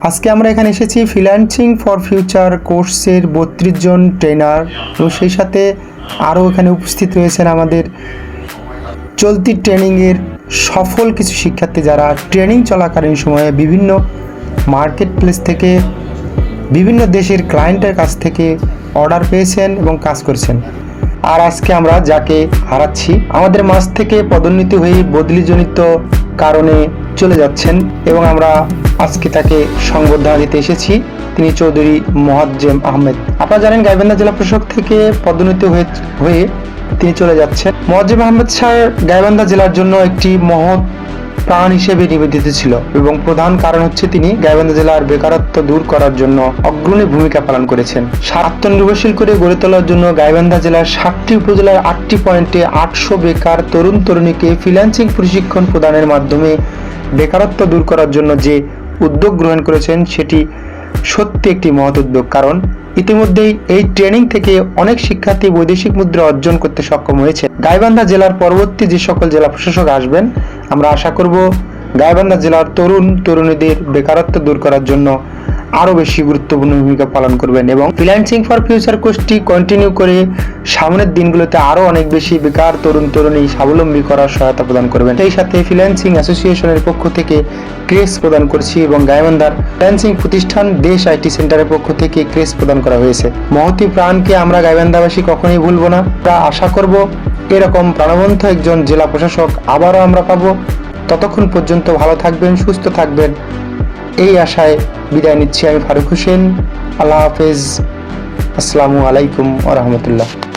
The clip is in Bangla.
আজকে আমরা এখানে এসেছি ফ্রিল্যান্সিং ফর ফিউচার কোর্সের বত্রিশ জন ট্রেনার এবং সেই সাথে আরও এখানে উপস্থিত রয়েছেন আমাদের চলতি ট্রেনিংয়ের সফল কিছু শিক্ষার্থী যারা ট্রেনিং চলাকালীন সময়ে বিভিন্ন মার্কেট প্লেস থেকে বিভিন্ন দেশের ক্লায়েন্টের কাছ থেকে অর্ডার পেয়েছেন এবং কাজ করছেন। আর আজকে আমরা যাকে হারাচ্ছি, আমাদের মাঝ থেকে পদোন্নতি হয়ে বদলিজনিত কারণে চলে যাচ্ছেন এবং আমরা আজকে তাকে সংবর্ধনা দিতে এসেছি, তিনি চৌধুরী মোয়াজ্জেম আহমেদ। আপনারা জানেন গাইবান্ধা জেলা প্রশাসক থেকে পদোন্নতি হয়ে তিনি চলে যাচ্ছেন। মোয়াজ্জেম আহমেদ স্যার গাইবান্ধা জেলার জন্য একটি মহৎ প্রাণ হিসেবে নিবেদিত ছিল এবং প্রধান কারণ হচ্ছে তিনি গাইবান্ধা জেলার বেকারত্ব দূর করার জন্য অগ্রণী ভূমিকা পালন করেছেন। আত্মনির্ভরশীল করে গড়ে তোলার জন্য গাইবান্ধা জেলার ষাটটি উপজেলার আটটি পয়েন্টে আটশো বেকার তরুণ তরুণীকে ফ্রিল্যান্সিং প্রশিক্ষণ প্রদানের মাধ্যমে বেকারত্ব দূর করার জন্য যে উদ্যোগ গ্রহণ করেছেন, সেটি সত্যি একটি মহৎ উদ্যোগ। কারণ ইতিমধ্যেই এই ট্রেনিং থেকে অনেক শিক্ষার্থী বৈদেশিক মুদ্রা অর্জন করতে সক্ষম হয়েছে। গাইবান্ধা জেলার পরবর্তী যে সকল জেলা প্রশাসক আসবেন, আমরা আশা করব গাইবান্ধা জেলার তরুণ তরুণীদের বেকারত্ব দূর করার জন্য আরও বেশি গুরুত্বপূর্ণ ভূমিকা পালন করবেন এবং ফ্রিল্যান্সিং ফর ফিউচার কোর্সটি কন্টিনিউ করে সামনের দিনগুলোতে আরও অনেক বেশি বেকার তরুণ তরুণী স্বাবলম্বী করার সহায়তা প্রদান করবেন। সেই সাথে ফ্রিল্যান্সিং অ্যাসোসিয়েশনের পক্ষ থেকে ক্রেস প্রদান করছি এবং গাইবান্ধার ফ্রিল্যান্সিং প্রতিষ্ঠান দেশ আইটি সেন্টারের পক্ষ থেকে ক্রেস প্রদান করা হয়েছে। মহতি প্রাণকে আমরা গাইবান্ধাবাসী কখনোই ভুলবো না। আমরা আশা করব এরকম প্রাণবন্ত একজন জেলা প্রশাসক আবারও আমরা পাবো। ততক্ষণ পর্যন্ত ভালো থাকবেন, সুস্থ থাকবেন। এই আশায় বিদায় নিচ্ছি আমি ফারুক হোসেন। আল্লাহ হাফেজ। আসসালামু আলাইকুম ও রহমতুল্লাহ।